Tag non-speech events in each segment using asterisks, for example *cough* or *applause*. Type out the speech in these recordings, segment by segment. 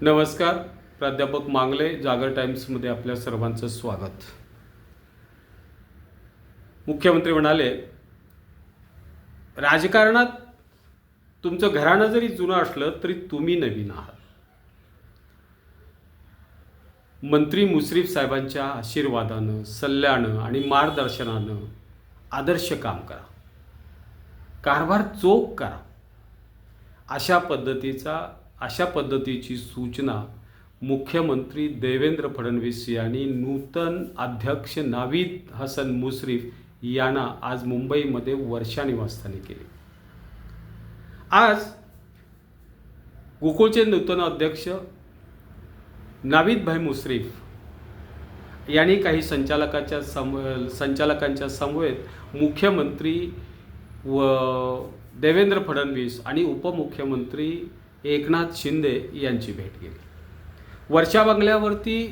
नमस्कार प्राध्यापक मांगले जागर टाइम्समध्ये आपल्या सर्वांचं स्वागत. मुख्यमंत्री म्हणाले राजकारणात तुमचं घराणं जरी जुनं असलं तरी तुम्ही नवीन आहात. मंत्री मुश्रीफ साहेबांच्या आशीर्वादानं सल्ल्यानं आणि मार्गदर्शनानं आदर्श काम करा. कारभार चोख करा. अशा पद्धतीचा अशा पद्धतीची सूचना मुख्यमंत्री देवेंद्र फडणवीस यांनी नूतन अध्यक्ष नावीद हसन मुश्रीफ यांना आज मुंबईमध्ये वर्षा निवासस्थानी केली. आज गोकुळचे नूतन अध्यक्ष नावीदभाई मुश्रीफ यांनी काही संचालकाच्या सम संचालकांच्या समवेत मुख्यमंत्री व देवेंद्र फडणवीस आणि उपमुख्यमंत्री एकनाथ शिंदे यांची भेट घेतली. वर्षा बंगल्यावरती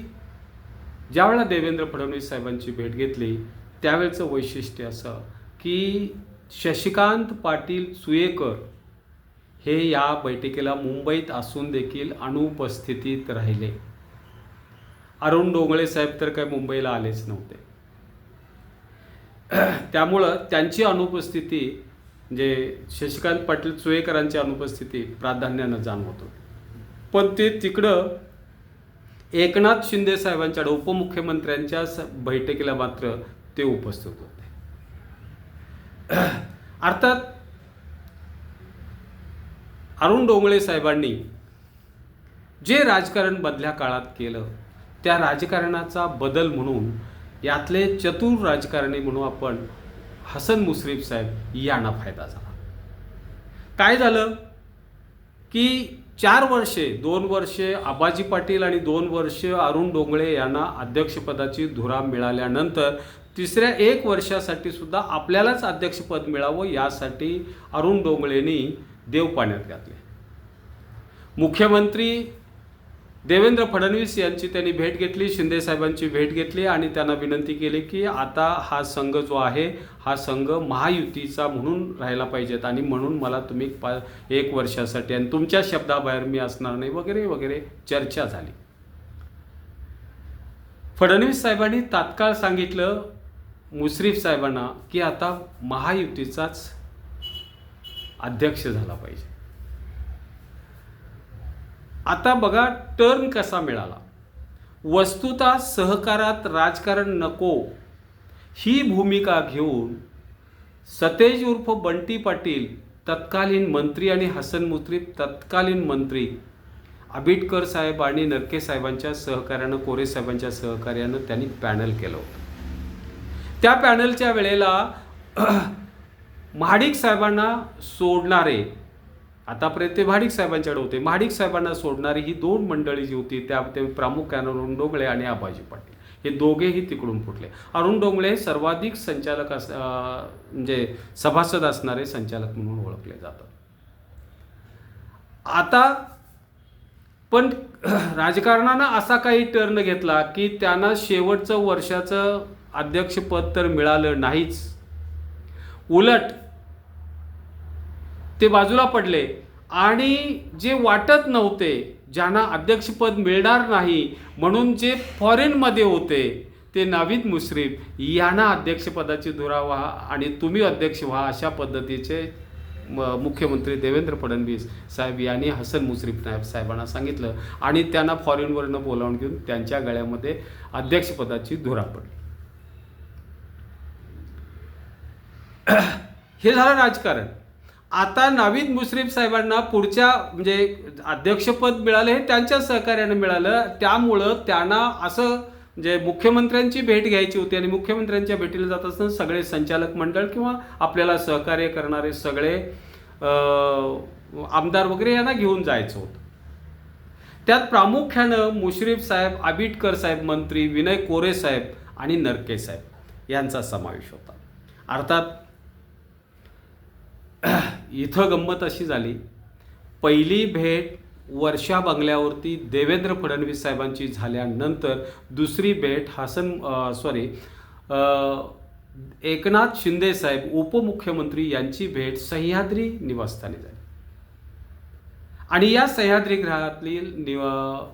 ज्यावेळेला देवेंद्र फडणवीस साहेबांची भेट घेतली त्यावेळचं वैशिष्ट्य असं की शशिकांत पाटील सुयेकर हे या बैठकीला मुंबईत असून देखील अनुपस्थितीत राहिले. अरुण डोंगळे साहेब तर काय मुंबईला आलेच नव्हते. *clears throat* त्यामुळं त्यांची अनुपस्थिती म्हणजे शशिकांत पाटील सुयेकरांची अनुपस्थिती प्राधान्यानं जाणवत. होती पण ते तिकडं एकनाथ शिंदे साहेबांच्या उपमुख्यमंत्र्यांच्या बैठकीला मात्र ते उपस्थित होते. *clears throat* अर्थात अरुण डोंगळे साहेबांनी जे राजकारण बदल्या काळात केलं त्या राजकारणाचा बदल म्हणून यातले चतुर राजकारणी म्हणून आपण हसन मुश्रीफ साहेब यांना फायदा झाला. काय झालं? की चार वर्षे दोन वर्षे आबाजी पाटील आणि दोन वर्षे अरुण डोंगळे यांना अध्यक्षपदाची धुरा मिळाल्यानंतर तिसऱ्या एक वर्षासाठी सुद्धा आपल्यालाच अध्यक्षपद मिळावं यासाठी अरुण डोंगळेंनी देव पाण्यात घातले. मुख्यमंत्री देवेंद्र फडणवीस यांची त्यांनी भेट घेतली शिंदे साहेबांची भेट घेतली आणि त्यांना विनंती केली की आता हा संघ जो आहे हा संघ महायुतीचा म्हणून राहायला पाहिजेत आणि म्हणून मला तुम्ही पा एक वर्षासाठी आणि तुमच्या शब्दाबाहेर मी असणार नाही वगैरे वगैरे चर्चा झाली. फडणवीस साहेबांनी तात्काळ सांगितलं मुश्रीफ साहेबांना की आता महायुतीचाच अध्यक्ष झाला पाहिजे. आता बघा टर्न कसा मिळाला? वस्तुता सहकारात राजकारण नको. ही भूमिका घेऊन सतेज उर्फ बंटी पाटील तत्कालीन मंत्री आणि हसन मुत्रीफ तत्कालीन मंत्री आबिटकर साहेब आणि नरके साहेबांच्या सहकार्यानं कोरे साहेबांच्या सहकार्यानं त्यांनी पॅनल केलं होतं. त्या पॅनलच्या वेळेला *clears throat* महाडिक साहेबांना सोडणारे आतापर्यंत ते महाडिक साहेबांच्याकडे होते. महाडिक साहेबांना सोडणारी ही दोन मंडळी जी होती त्या ते प्रामुख्यानं अरुण डोंगळे आणि आबाजी पाटील. हे दोघेही तिकडून फुटले. अरुण डोंगळे हे सर्वाधिक संचालक अस म्हणजे सभासद असणारे संचालक म्हणून ओळखले जातात. आता पण *clears throat* राजकारणानं असा काही टर्न घेतला की त्यांना शेवटचं वर्षाचं अध्यक्षपद तर मिळालं नाहीच. उलट ते बाजूला पडले. आणि जे वाटत नव्हते ज्यांना अध्यक्षपद मिळणार नाही म्हणून जे फॉरेनमध्ये होते ते नावीद मुश्रीफ यांना अध्यक्षपदाची धुरा व्हा आणि तुम्ही अध्यक्ष व्हा अशा पद्धतीचे म- मुख्यमंत्री देवेंद्र फडणवीस साहेब यांनी हसन मुश्रीफ नायब साहेबांना सांगितलं. आणि त्यांना फॉरेनवरनं बोलावून घेऊन त्यांच्या गळ्यामध्ये अध्यक्षपदाची धुरा पडली. *clears throat* हे झालं राजकारण. आता नावीद मुश्रीफ साहेबांना पुढच्या म्हणजे अध्यक्षपद मिळालं हे त्यांच्या सहकार्यानं मिळालं. त्यामुळं त्यांना असं म्हणजे मुख्यमंत्र्यांची भेट घ्यायची होती आणि मुख्यमंत्र्यांच्या भेटीला जात असताना सगळे संचालक मंडळ किंवा आपल्याला सहकार्य करणारे सगळे आमदार वगैरे यांना घेऊन जायचं होतं. त्यात प्रामुख्यानं मुश्रीफ साहेब आबिटकर साहेब मंत्री विनय कोरे साहेब आणि नरके साहेब यांचा समावेश होता. अर्थात इथं गंमत अशी झाली. पहिली भेट वर्षा बंगल्यावरती देवेंद्र फडणवीस साहेबांची झाल्यानंतर दुसरी भेट हसन सॉरी एकनाथ शिंदे साहेब उपमुख्यमंत्री यांची भेट सह्याद्री निवासस्थानी झाली. आणि या सह्याद्री ग्रहातील निव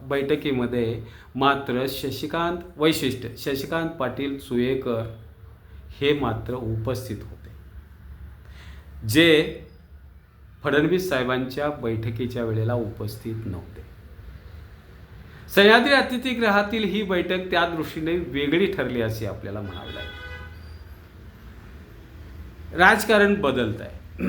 बैठकीमध्ये मात्र शशिकांत वैशिष्ट्य शशिकांत पाटील सुयेकर हे मात्र उपस्थित होते. जे फडणवीस साहेबांच्या बैठकीच्या वेळेला उपस्थित नव्हते. सह्याद्री अतिथीगृहातील ही बैठक त्या दृष्टीने वेगळी ठरली असे आपल्याला म्हणावं लागेल. राजकारण बदलत आहे.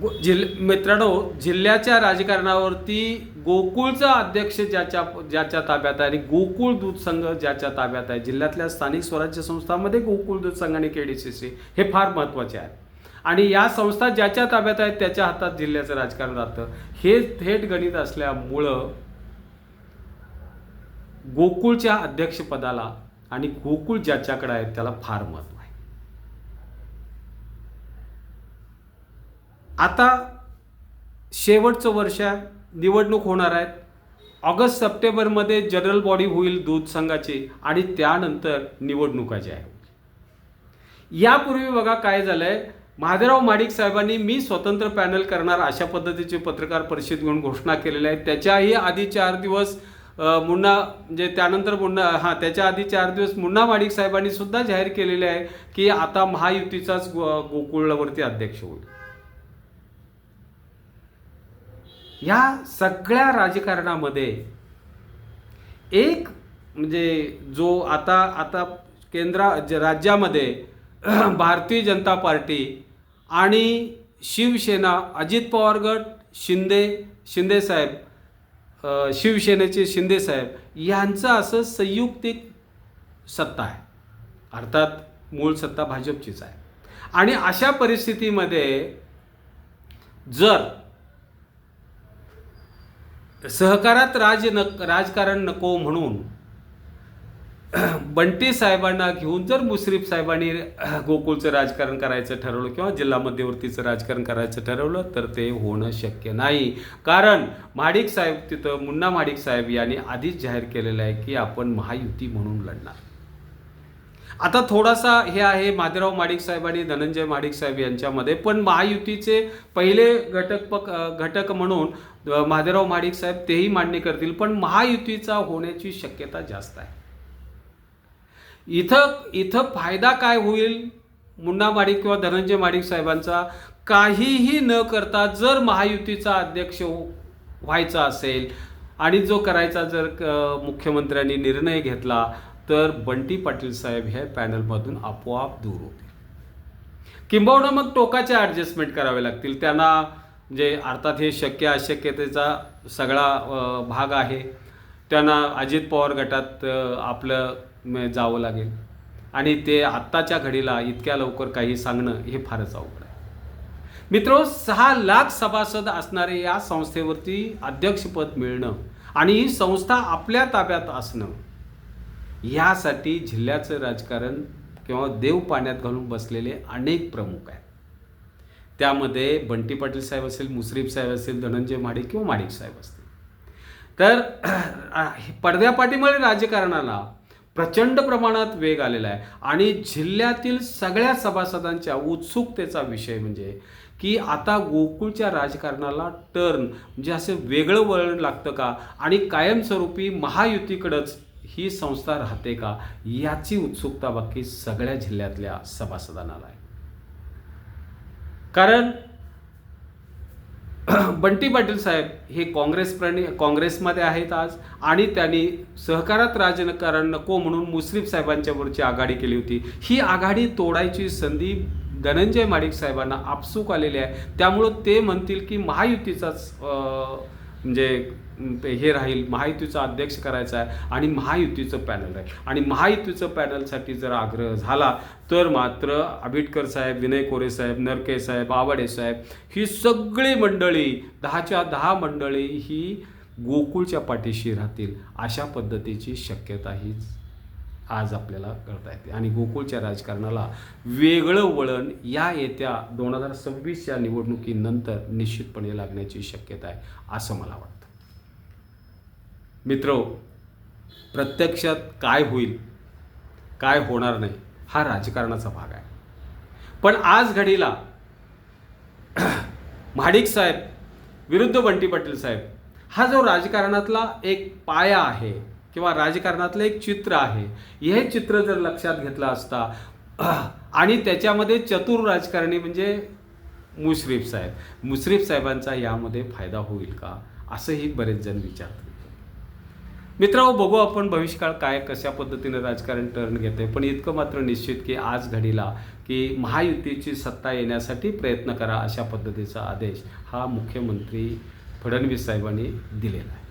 गो- जिल मित्रांनो जिल्ह्याच्या राजकारणावरती गोकुळचा अध्यक्ष ज्याच्या ज्याच्या ताब्यात आहे आणि गोकुळ दूध संघ ज्याच्या ताब्यात आहे. जिल्ह्यातल्या स्थानिक स्वराज्य संस्थांमध्ये गोकुळ दूध संघ आणि केडीसीसी हे फार महत्त्वाचे आहे. आणि या संस्था ज्याच्या ताब्यात आहेत त्याच्या हातात जिल्ह्याचं राजकारण राहतं. हे थेट गणित असल्यामुळं गोकुळच्या अध्यक्षपदाला आणि गोकुळ ज्याच्याकडे आहे त्याला फार महत्त्व आहे. आता शेवटचं वर्ष आहे, निवडणूक होणार आहेत. ऑगस्ट सप्टेंबरमध्ये जनरल बॉडी होईल दूध संघाची आणि त्यानंतर निवडणुका ज्या आहेत. यापूर्वी बघा काय झालंय महादेवराव माडिक साहेबांनी मी स्वतंत्र पॅनल करणार अशा पद्धतीची पत्रकार परिषद घेऊन घोषणा केलेली आहे त्याच्याही आधी चार दिवस मुन्ना म्हणजे त्यानंतर मुन्ना हां त्याच्या आधी चार दिवस मुन्ना माडिक साहेबांनी सुद्धा जाहीर केलेले आहे की आता महायुतीचाच गो गोकुळवरती अध्यक्ष होईल. या सगळ्या राजकारणामध्ये एक म्हणजे जो आता आता केंद्रा ज- राज्यामध्ये भारतीय जनता पार्टी आणि शिवसेना अजित पवार गट शिंदे शिंदेसाहेब शिवसेनेचे शिंदे साहेब यांचं असं संयुक्तिक सत्ता आहे. अर्थात मूळ सत्ता भाजपचीच आहे. आणि अशा परिस्थितीमध्ये जर सहकारात राज न राजकारण नको म्हणून बंटी साहेबांना घेऊन जर मुश्रीफ साहेबांनी गोकुळचं राजकारण करायचं ठरवलं किंवा जिल्हा मध्यवर्तीचं राजकारण करायचं ठरवलं तर ते होणं शक्य नाही. कारण महाडिक साहेब तिथं मुन्ना महाडिक साहेब यांनी आधीच जाहीर केलेलं आहे की आपण महायुती म्हणून लढणार. आता थोडासा हे आहे माधवराव माडिक साहेब आणि धनंजय माडिक साहेब यांच्यामध्ये पण महायुतीचे पहिले घटक पक घटक म्हणून अ, माडिक साहेब तेही मान्य करतील पण महायुतीचा होण्याची शक्यता जास्त आहे. इथं इथं फायदा काय होईल? मुन्ना माडिक किंवा धनंजय माडिक साहेबांचा काहीही न करता जर महायुतीचा अध्यक्ष हो, व्हायचा असेल आणि जो करायचा जर मुख्यमंत्र्यांनी निर्णय घेतला तर बंटी पाटील साहेब हे पॅनलमधून आपोआप दूर होतील. किंबहुना मग टोकाचे ॲडजस्टमेंट करावे लागतील. त्यांना जे अर्थात हे शक्य अशक्यतेचा सगळा भाग आहे. त्यांना अजित पवार गटात आपलं जावं लागेल. आणि ते आत्ताच्या घडीला इतक्या लवकर काही सांगणं हे फारच अवघड आहे. मित्रो सहा लाख सभासद असणारे या संस्थेवरती अध्यक्षपद मिळणं आणि ही संस्था आपल्या ताब्यात असणं यासाठी जिल्ह्याचं राजकारण किंवा देव पाण्यात घालून बसलेले अनेक प्रमुख आहेत. त्यामध्ये बंटी पाटील साहेब असेल मुश्रीफ साहेब असेल धनंजय माडिक किंवा माडिक साहेब असतील. तर *clears throat* पडद्यापाठीमुळे राजकारणाला प्रचंड प्रमाणात वेग आलेला आहे. आणि जिल्ह्यातील सगळ्या सभासदांच्या उत्सुकतेचा विषय म्हणजे की आता गोकुळच्या राजकारणाला टर्न म्हणजे असं वेगळं वळण लागतं का? आणि कायमस्वरूपी महायुतीकडंच ही संस्था राहते का? याची उत्सुकता बाकी सगळ्या जिल्ह्यातल्या सभासदांना आहे. कारण *clears throat* बंटी पाटील साहेब हे काँग्रेस प्रणी काँग्रेसमध्ये आहेत आज आणि त्यांनी सहकारात राजकारण नको म्हणून मुस्लिम साहेबांच्यावरची आघाडी केली होती. ही आघाडी तोडायची संधी धनंजय माडिक साहेबांना आपसूक आलेली आहे. त्यामुळं ते म्हणतील की महायुतीचाच म्हणजे हे राहील महायुतीचा अध्यक्ष करायचा आहे आणि महायुतीचं पॅनल राहील. आणि महायुतीचं पॅनलसाठी जर आग्रह झाला तर मात्र आबिटकर साहेब विनय कोरे साहेब नरके साहेब आवाडे साहेब ही सगळी मंडळी दहाच्या दहा मंडळी ही गोकुळच्या पाठीशी राहतील अशा पद्धतीची शक्यता ही आज आपल्याला कळता येते. आणि गोकुळच्या राजकारणाला वेगळं वळण या येत्या दोन हजार सव्वीसच्या निवडणुकीनंतर निश्चितपणे लागण्याची शक्यता आहे असं मला वाटतं. मित्र प्रत्यक्षात काय होईल काय होणार नाही हा राजकारणाचा भाग आहे. पण आज घडीला *clears throat* महाडिक साहेब विरुद्ध बंटी पाटील साहेब हा जो राजकारणातला एक पाया आहे किंवा राजकारणातलं एक चित्र आहे. हे चित्र जर लक्षात घेतलं असता *clears throat* आणि त्याच्यामध्ये चतुर राजकारणी म्हणजे मुश्रीफ साहेब. मुश्रीफ साहेबांचा यामध्ये फायदा होईल का? असंही बरेच जण विचारतात. मित्रांनो बघू आपण भविष्यकाळ काय कशा पद्धतीने राजकारण टर्न घेते पण इतकं मात्र निश्चित की आज घडीला की महायुतीची सत्ता येण्यासाठी प्रयत्न करा अशा पद्धतीचा आदेश हा मुख्यमंत्री फडणवीस साहेबांनी दिलेला आहे.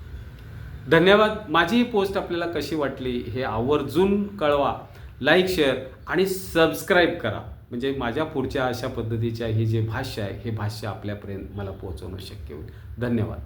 धन्यवाद. माझी ही पोस्ट आपल्याला कशी वाटली हे आवर्जून कळवा. लाईक शेअर आणि सबस्क्राईब करा. म्हणजे माझ्या पुढच्या अशा पद्धतीच्या हे जे भाष्य आहे हे भाष्य आपल्यापर्यंत मला पोहोचवणं शक्य होईल. धन्यवाद.